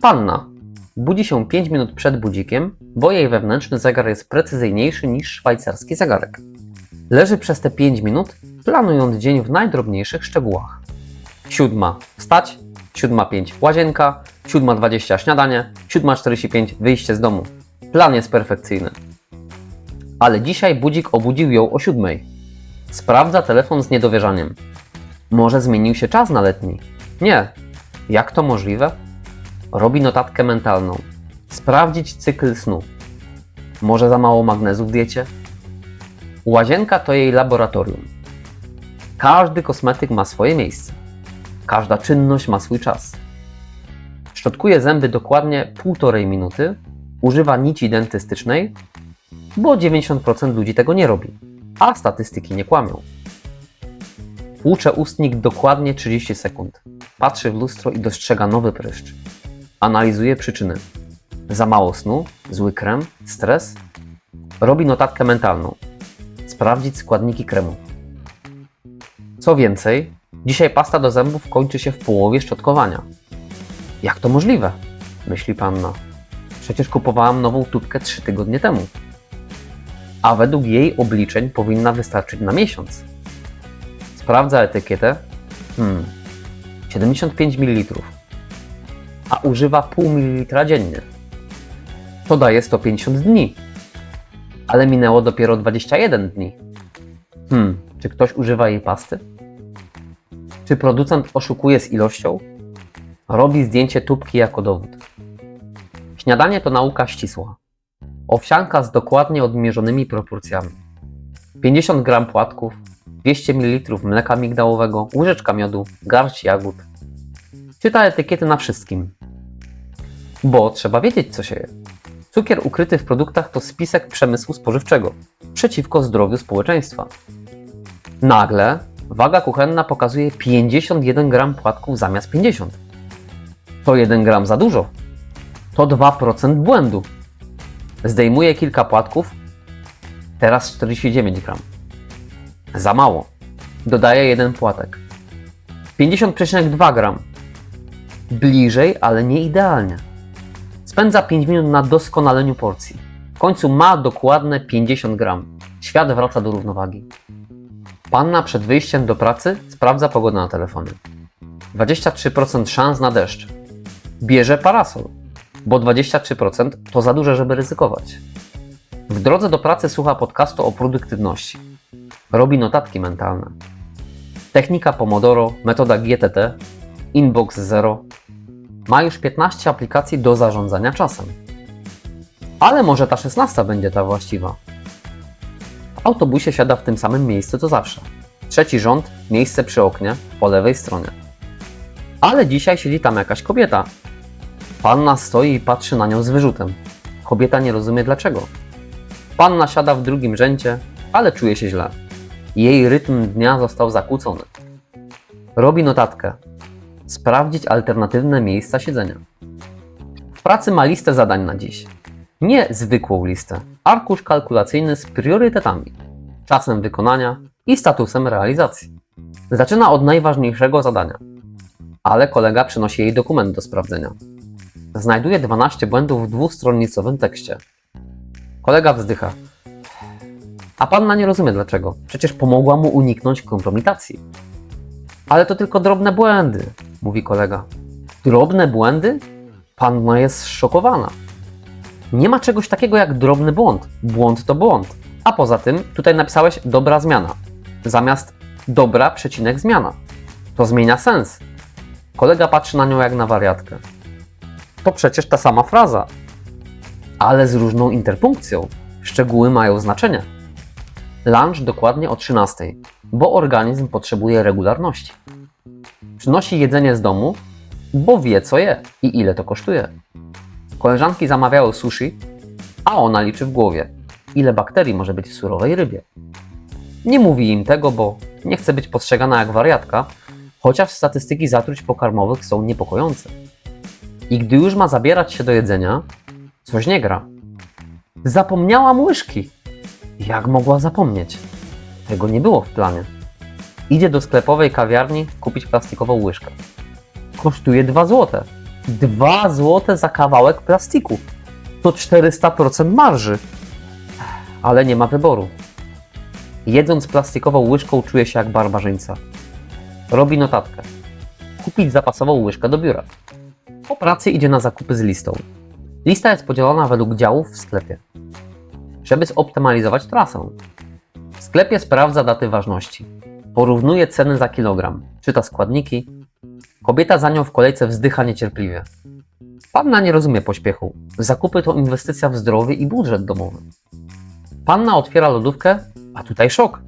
Panna budzi się 5 minut przed budzikiem, bo jej wewnętrzny zegar jest precyzyjniejszy niż szwajcarski zegarek. Leży przez te 5 minut, planując dzień w najdrobniejszych szczegółach. Siódma wstać, siódma pięć łazienka, siódma dwadzieścia śniadanie, siódma czterdzieści pięć wyjście z domu. Plan jest perfekcyjny. Ale dzisiaj budzik obudził ją o siódmej. Sprawdza telefon z niedowierzaniem. Może zmienił się czas na letni? Nie. Jak to możliwe? Robi notatkę mentalną. Sprawdzić cykl snu. Może za mało magnezu w diecie? Łazienka to jej laboratorium. Każdy kosmetyk ma swoje miejsce. Każda czynność ma swój czas. Szczotkuje zęby dokładnie półtorej minuty, używa nici dentystycznej, bo 90% ludzi tego nie robi, a statystyki nie kłamią. Płucze ustnik dokładnie 30 sekund. Patrzy w lustro i dostrzega nowy pryszcz. Analizuje przyczyny. Za mało snu, zły krem, stres. Robi notatkę mentalną. Sprawdzić składniki kremu. Co więcej, dzisiaj pasta do zębów kończy się w połowie szczotkowania. Jak to możliwe? Myśli panna. Przecież kupowałam nową tubkę 3 tygodnie temu. A według jej obliczeń powinna wystarczyć na miesiąc. Sprawdza etykietę. Hmm. 75 ml. A używa pół mililitra dziennie. To daje 150 dni. Ale minęło dopiero 21 dni. Hmm, czy ktoś używa jej pasty? Czy producent oszukuje z ilością? Robi zdjęcie tubki jako dowód. Śniadanie to nauka ścisła. Owsianka z dokładnie odmierzonymi proporcjami. 50 g płatków, 200 ml mleka migdałowego, łyżeczka miodu, garść jagód. Czyta etykiety na wszystkim. Bo trzeba wiedzieć, co się je. Cukier ukryty w produktach to spisek przemysłu spożywczego przeciwko zdrowiu społeczeństwa. Nagle waga kuchenna pokazuje 51 gram płatków zamiast 50. To 1 gram za dużo. To 2% błędu. Zdejmuje kilka płatków, teraz 49 gram. Za mało. Dodaje jeden płatek. 50,2 gram. Bliżej, ale nie idealnie. Spędza 5 minut na doskonaleniu porcji. W końcu ma dokładne 50 gram. Świat wraca do równowagi. Panna przed wyjściem do pracy sprawdza pogodę na telefonie. 23% szans na deszcz. Bierze parasol, bo 23% to za duże, żeby ryzykować. W drodze do pracy słucha podcastu o produktywności. Robi notatki mentalne. Technika Pomodoro, metoda GTT, Inbox Zero. Ma już 15 aplikacji do zarządzania czasem. Ale może ta 16 będzie ta właściwa. W autobusie siada w tym samym miejscu co zawsze. Trzeci rząd, miejsce przy oknie, po lewej stronie. Ale dzisiaj siedzi tam jakaś kobieta. Panna stoi i patrzy na nią z wyrzutem. Kobieta nie rozumie dlaczego. Panna siada w drugim rzędzie, ale czuje się źle. Jej rytm dnia został zakłócony. Robi notatkę. Sprawdzić alternatywne miejsca siedzenia. W pracy ma listę zadań na dziś. Nie zwykłą listę, arkusz kalkulacyjny z priorytetami, czasem wykonania i statusem realizacji. Zaczyna od najważniejszego zadania, ale kolega przynosi jej dokument do sprawdzenia. Znajduje 12 błędów w dwustronnicowym tekście. Kolega wzdycha. A panna nie rozumie dlaczego. Przecież pomogła mu uniknąć kompromitacji. Ale to tylko drobne błędy, mówi kolega. Drobne błędy? Panna jest zszokowana. Nie ma czegoś takiego jak drobny błąd. Błąd to błąd. A poza tym, tutaj napisałeś dobra zmiana. Zamiast dobra przecinek zmiana. To zmienia sens. Kolega patrzy na nią jak na wariatkę. To przecież ta sama fraza. Ale z różną interpunkcją. Szczegóły mają znaczenie. Lunch dokładnie o 13, bo organizm potrzebuje regularności. Przynosi jedzenie z domu, bo wie co je i ile to kosztuje. Koleżanki zamawiały sushi, a ona liczy w głowie, ile bakterii może być w surowej rybie. Nie mówi im tego, bo nie chce być postrzegana jak wariatka, chociaż statystyki zatruć pokarmowych są niepokojące. I gdy już ma zabierać się do jedzenia, coś nie gra. Zapomniałam łyżki. Jak mogła zapomnieć? Tego nie było w planie. Idzie do sklepowej kawiarni kupić plastikową łyżkę. Kosztuje 2 złote. 2 zł za kawałek plastiku. To 400% marży. Ale nie ma wyboru. Jedząc plastikową łyżką czuje się jak barbarzyńca. Robi notatkę. Kupić zapasową łyżkę do biura. Po pracy idzie na zakupy z listą. Lista jest podzielona według działów w sklepie. Żeby zoptymalizować trasę. W sklepie sprawdza daty ważności. Porównuje ceny za kilogram. Czyta składniki. Kobieta za nią w kolejce wzdycha niecierpliwie. Panna nie rozumie pośpiechu. Zakupy to inwestycja w zdrowie i budżet domowy. Panna otwiera lodówkę, a tutaj szok.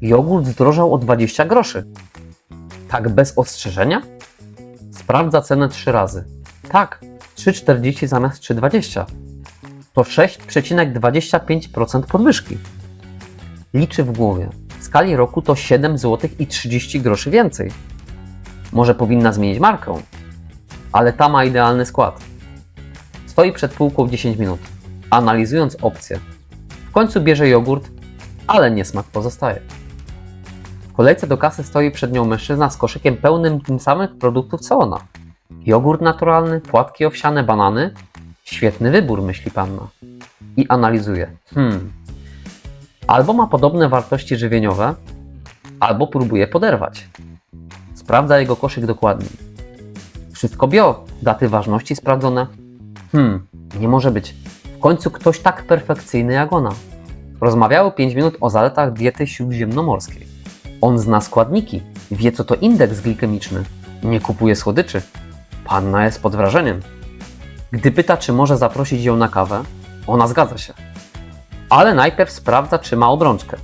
Jogurt zdrożał o 20 groszy. Tak bez ostrzeżenia? Sprawdza cenę trzy razy. Tak, 3,40 zamiast 3,20. To 6,25% podwyżki. Liczy w głowie. Skali roku to 7 zł i 30 groszy więcej. Może powinna zmienić markę, ale ta ma idealny skład. Stoi przed półką 10 minut, analizując opcje. W końcu bierze jogurt, ale niesmak pozostaje. W kolejce do kasy stoi przed nią mężczyzna z koszykiem pełnym tym samych produktów co ona. Jogurt naturalny, płatki owsiane, banany. Świetny wybór, myśli panna. I analizuje. Hmm. Albo ma podobne wartości żywieniowe, albo próbuje poderwać. Sprawdza jego koszyk dokładnie. Wszystko bio, daty ważności sprawdzone. Hmm, nie może być. W końcu ktoś tak perfekcyjny jak ona. Rozmawiały 5 minut o zaletach diety śródziemnomorskiej. On zna składniki, wie co to indeks glikemiczny. Nie kupuje słodyczy. Panna jest pod wrażeniem. Gdy pyta, czy może zaprosić ją na kawę, ona zgadza się. Ale najpierw sprawdza, czy ma obrączkę.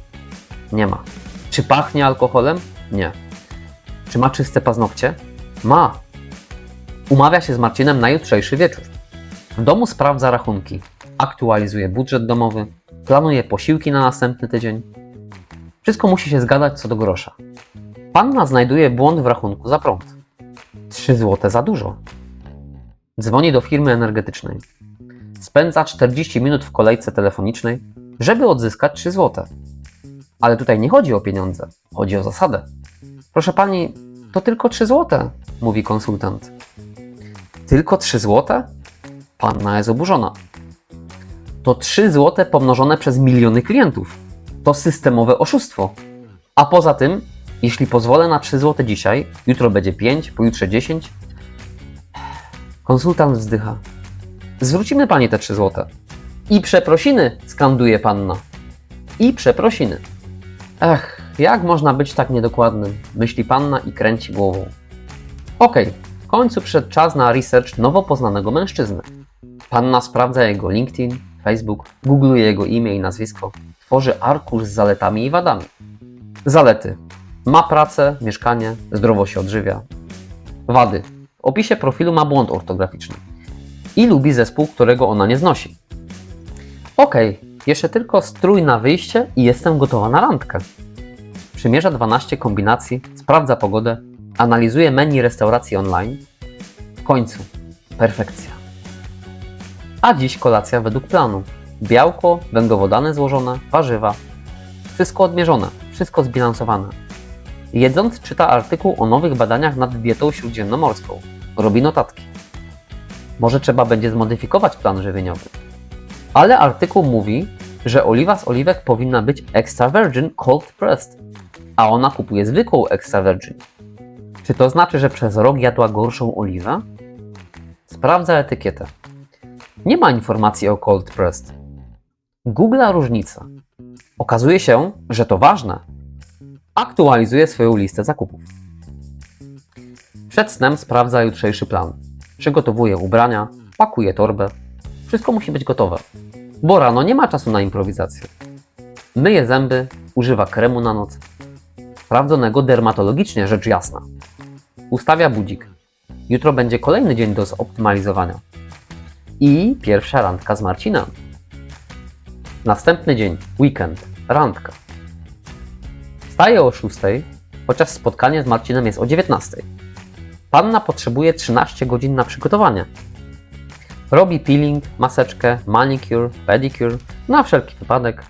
Nie ma. Czy pachnie alkoholem? Nie. Czy ma czyste paznokcie? Ma. Umawia się z Marcinem na jutrzejszy wieczór. W domu sprawdza rachunki, aktualizuje budżet domowy, planuje posiłki na następny tydzień. Wszystko musi się zgadzać co do grosza. Panna znajduje błąd w rachunku za prąd. 3 zł za dużo. Dzwoni do firmy energetycznej. Spędza 40 minut w kolejce telefonicznej, żeby odzyskać 3 zł. Ale tutaj nie chodzi o pieniądze, chodzi o zasadę. Proszę pani, to tylko 3 zł, mówi konsultant. Tylko 3 zł? Panna jest oburzona. To 3 zł pomnożone przez miliony klientów. To systemowe oszustwo. A poza tym, jeśli pozwolę na 3 zł dzisiaj, jutro będzie 5, pojutrze 10. Konsultant wzdycha. Zwrócimy pani te 3 zł. I przeprosiny, skanduje panna. I przeprosiny. Ech, jak można być tak niedokładnym? Myśli panna i kręci głową. Okej, w końcu przyszedł czas na research nowo poznanego mężczyzny. Panna sprawdza jego LinkedIn, Facebook, googluje jego imię i nazwisko, tworzy arkusz z zaletami i wadami. Zalety. Ma pracę, mieszkanie, zdrowo się odżywia. Wady. W opisie profilu ma błąd ortograficzny. I lubi zespół, którego ona nie znosi. Okej, jeszcze tylko strój na wyjście i jestem gotowa na randkę. Przymierza 12 kombinacji, sprawdza pogodę, analizuje menu restauracji online. W końcu, perfekcja. A dziś kolacja według planu. Białko, węglowodany złożone, warzywa. Wszystko odmierzone, wszystko zbilansowane. Jedząc czyta artykuł o nowych badaniach nad dietą śródziemnomorską. Robi notatki. Może trzeba będzie zmodyfikować plan żywieniowy. Ale artykuł mówi, że oliwa z oliwek powinna być extra virgin cold pressed, a ona kupuje zwykłą extra virgin. Czy to znaczy, że przez rok jadła gorszą oliwę? Sprawdza etykietę. Nie ma informacji o cold pressed. Google'a różnica. Okazuje się, że to ważne. Aktualizuje swoją listę zakupów. Przed snem sprawdza jutrzejszy plan. Przygotowuje ubrania, pakuje torbę. Wszystko musi być gotowe, bo rano nie ma czasu na improwizację. Myje zęby, używa kremu na noc. Sprawdzonego dermatologicznie, rzecz jasna. Ustawia budzik. Jutro będzie kolejny dzień do zoptymalizowania. I pierwsza randka z Marcinem. Następny dzień, weekend, randka. Wstaje o 6, chociaż spotkanie z Marcinem jest o 19. Panna potrzebuje 13 godzin na przygotowanie. Robi peeling, maseczkę, manicure, pedicure, na wszelki wypadek.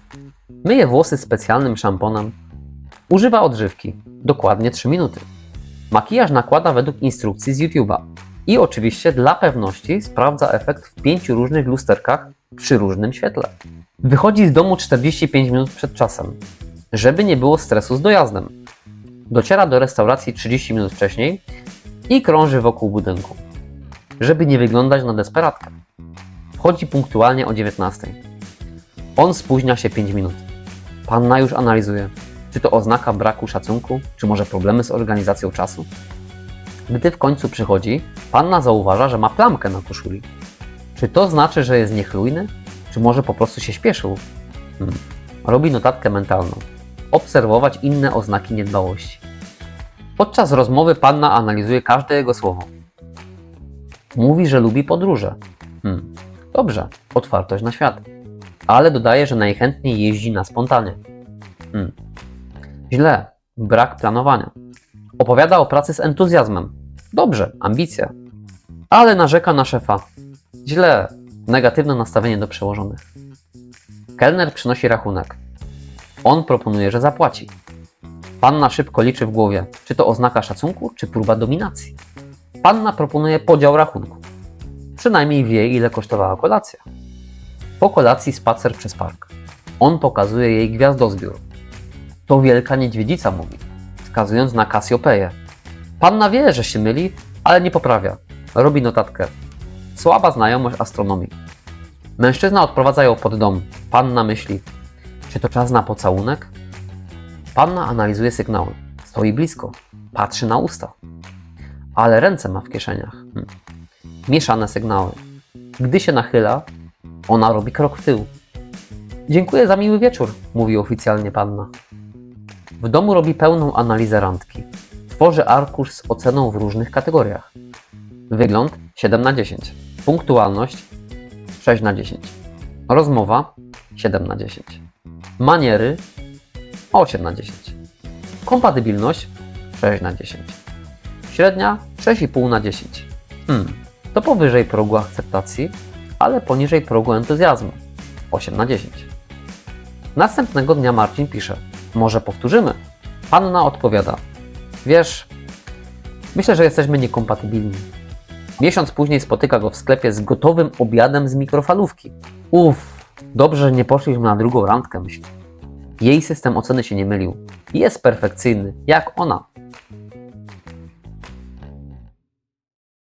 Myje włosy specjalnym szamponem. Używa odżywki, dokładnie 3 minuty. Makijaż nakłada według instrukcji z YouTube'a I oczywiście dla pewności sprawdza efekt w pięciu różnych lusterkach przy różnym świetle. Wychodzi z domu 45 minut przed czasem, żeby nie było stresu z dojazdem. Dociera do restauracji 30 minut wcześniej i krąży wokół budynku, żeby nie wyglądać na desperatkę. Wchodzi punktualnie o 19. On spóźnia się 5 minut. Panna już analizuje, czy to oznaka braku szacunku, czy może problemy z organizacją czasu. Gdy w końcu przychodzi, panna zauważa, że ma plamkę na koszuli. Czy to znaczy, że jest niechlujny? Czy może po prostu się śpieszył? Hmm. Robi notatkę mentalną. Obserwować inne oznaki niedbałości. Podczas rozmowy panna analizuje każde jego słowo. Mówi, że lubi podróże. Hmm. Dobrze, otwartość na świat. Ale dodaje, że najchętniej jeździ na spontanie. Hmm. Źle, brak planowania. Opowiada o pracy z entuzjazmem. Dobrze, ambicja. Ale narzeka na szefa. Źle, negatywne nastawienie do przełożonych. Kelner przynosi rachunek. On proponuje, że zapłaci. Panna szybko liczy w głowie, czy to oznaka szacunku, czy próba dominacji. Panna proponuje podział rachunku. Przynajmniej wie, ile kosztowała kolacja. Po kolacji spacer przez park. On pokazuje jej gwiazdozbiór. To wielka niedźwiedzica, mówi, wskazując na Kasiopeję. Panna wie, że się myli, ale nie poprawia. Robi notatkę. Słaba znajomość astronomii. Mężczyzna odprowadza ją pod dom. Panna myśli, czy to czas na pocałunek? Panna analizuje sygnały. Stoi blisko. Patrzy na usta. Ale ręce ma w kieszeniach. Hm. Mieszane sygnały. Gdy się nachyla, ona robi krok w tył. Dziękuję za miły wieczór, mówi oficjalnie panna. W domu robi pełną analizę randki. Tworzy arkusz z oceną w różnych kategoriach. Wygląd 7 na 10. Punktualność 6 na 10. Rozmowa 7 na 10. Maniery 8 na 10. Kompatybilność 6 na 10. Średnia 6,5 na 10. Hmm, to powyżej progu akceptacji, ale poniżej progu entuzjazmu 8 na 10. Następnego dnia Marcin pisze: Może powtórzymy? Panna odpowiada: Wiesz, myślę, że jesteśmy niekompatybilni. Miesiąc później spotyka go w sklepie z gotowym obiadem z mikrofalówki. Uff, dobrze, że nie poszliśmy na drugą randkę, myśli. Jej system oceny się nie mylił. Jest perfekcyjny, jak ona.